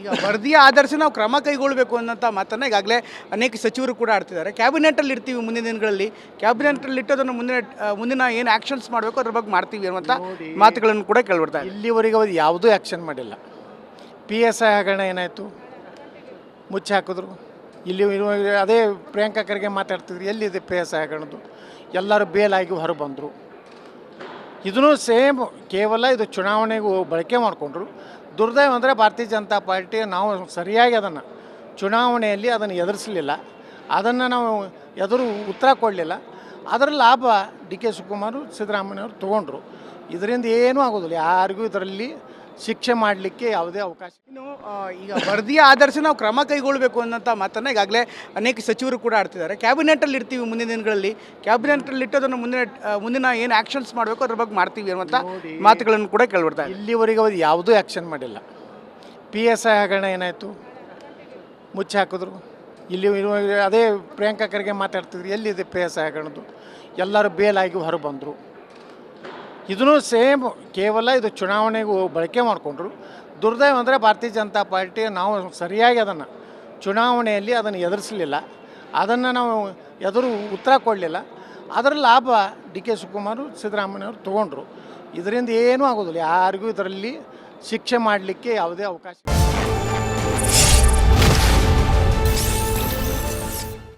ಈಗ ವರದಿಯ ಆಧರಿಸಿ ನಾವು ಕ್ರಮ ಕೈಗೊಳ್ಳಬೇಕು ಅನ್ನೋಂಥ ಮಾತನ್ನು ಈಗಾಗಲೇ ಅನೇಕ ಸಚಿವರು ಕೂಡ ಆಡ್ತಿದ್ದಾರೆ. ಕ್ಯಾಬಿನೆಟಲ್ಲಿ ಇರ್ತೀವಿ ಮುಂದಿನ ದಿನಗಳಲ್ಲಿ. ಕ್ಯಾಬಿನೆಟಲ್ಲಿ ಇಟ್ಟೋದನ್ನು ಮುಂದಿನ ಮುಂದಿನ ಏನು ಆ್ಯಕ್ಷನ್ಸ್ ಮಾಡಬೇಕು ಅದ್ರ ಬಗ್ಗೆ ಮಾಡ್ತೀವಿ ಅನ್ನುವಂಥ ಮಾತುಗಳನ್ನು ಕೂಡ ಕೇಳ್ಬಿಡ್ತಾರೆ ಇಲ್ಲಿವರೆಗೆ ಅವ್ರು ಯಾವುದೂ ಆ್ಯಕ್ಷನ್ ಮಾಡಿಲ್ಲ. ಪಿ ಎಸ್ ಐ ಹಗರಣ ಏನಾಯಿತು? ಮುಚ್ಚಿ ಹಾಕಿದ್ರು. ಇಲ್ಲಿ ಇರುವ- ಅದೇ ಪ್ರಿಯಾಂಕಾ ಖರ್ಗೆ ಮಾತಾಡ್ತಿದ್ರು ಎಲ್ಲಿದೆ ಪಿ ಎಸ್ ಐ ಹಗರಣದ್ದು? ಎಲ್ಲರೂ ಬೇಲಾಗಿ ಹೊರ ಬಂದರು ಇದೂ ಸೇಮ್ ಕೇವಲ ಇದು ಚುನಾವಣೆಗೂ ಬಳಕೆ ಮಾಡಿಕೊಂಡ್ರು. ದುರ್ದೈವ ಅಂದರೆ ಭಾರತೀಯ ಜನತಾ ಪಾರ್ಟಿ ನಾವು ಸರಿಯಾಗಿ ಅದನ್ನು ಚುನಾವಣೆಯಲ್ಲಿ ಅದನ್ನು ಎದುರಿಸಲಿಲ್ಲ. ಅದನ್ನು ನಾವು ಎದುರು ಉತ್ತರ ಕೊಡಲಿಲ್ಲ. ಅದರ ಲಾಭ ಡಿ ಕೆ ಶಿವಕುಮಾರ್ ಸಿದ್ದರಾಮಯ್ಯವರು ತೊಗೊಂಡ್ರು. ಇದರಿಂದ ಏನೂ ಆಗೋದಿಲ್ಲ. ಯಾರಿಗೂ ಇದರಲ್ಲಿ ಶಿಕ್ಷೆ ಮಾಡಲಿಕ್ಕೆ ಯಾವುದೇ ಅವಕಾಶ ಇನ್ನು ಈಗ ವರದಿಯ ಆಧರಿಸಿ ನಾವು ಕ್ರಮ ಕೈಗೊಳ್ಳಬೇಕು ಅನ್ನೋಂಥ ಮಾತನ್ನು ಈಗಾಗಲೇ ಅನೇಕ ಸಚಿವರು ಕೂಡ ಆಡ್ತಿದ್ದಾರೆ. ಕ್ಯಾಬಿನೆಟಲ್ಲಿ ಇರ್ತೀವಿ ಮುಂದಿನ ದಿನಗಳಲ್ಲಿ. ಕ್ಯಾಬಿನೆಟಲ್ಲಿ ಇಟ್ಟೋದನ್ನು ಮುಂದಿನ ಮುಂದಿನ ಏನು ಆ್ಯಕ್ಷನ್ಸ್ ಮಾಡಬೇಕು ಅದ್ರ ಬಗ್ಗೆ ಮಾಡ್ತೀವಿ ಅನ್ನುವಂಥ ಮಾತುಗಳನ್ನು ಕೂಡ ಕೇಳ್ಬಿಡ್ತಾರೆ ಇಲ್ಲಿವರೆಗೆ ಅವ್ರು ಯಾವುದೂ ಆ್ಯಕ್ಷನ್ ಮಾಡಿಲ್ಲ. ಪಿ ಎಸ್ ಐ ಹಗರಣ ಏನಾಯಿತು? ಮುಚ್ಚಿ ಹಾಕಿದ್ರು. ಇಲ್ಲಿ ಅದೇ ಪ್ರಿಯಾಂಕಾ ಖರ್ಗೆ ಮಾತಾಡ್ತಿದ್ರು ಎಲ್ಲಿದೆ ಪಿ ಎಸ್ ಐ ಹಗರಣದ್ದು? ಎಲ್ಲರೂ ಬೇಲಾಗಿ ಹೊರ ಬಂದರು ಇದೂ ಸೇಮ್ ಕೇವಲ ಇದು ಚುನಾವಣೆಗೂ ಬಳಕೆ ಮಾಡಿಕೊಂಡ್ರು. ದುರ್ದೈವ ಅಂದರೆ ಭಾರತೀಯ ಜನತಾ ಪಾರ್ಟಿ ನಾವು ಸರಿಯಾಗಿ ಅದನ್ನು ಚುನಾವಣೆಯಲ್ಲಿ ಅದನ್ನು ಎದುರಿಸಲಿಲ್ಲ. ಅದನ್ನು ನಾವು ಎದುರು ಉತ್ತರ ಕೊಡಲಿಲ್ಲ. ಅದರ ಲಾಭ ಡಿ ಕೆ ಶಿವಕುಮಾರ್ ಸಿದ್ದರಾಮಯ್ಯವರು ತೊಗೊಂಡ್ರು. ಇದರಿಂದ ಏನೂ ಆಗೋದಿಲ್ಲ. ಯಾರಿಗೂ ಇದರಲ್ಲಿ ಶಿಕ್ಷೆ ಮಾಡಲಿಕ್ಕೆ ಯಾವುದೇ ಅವಕಾಶ.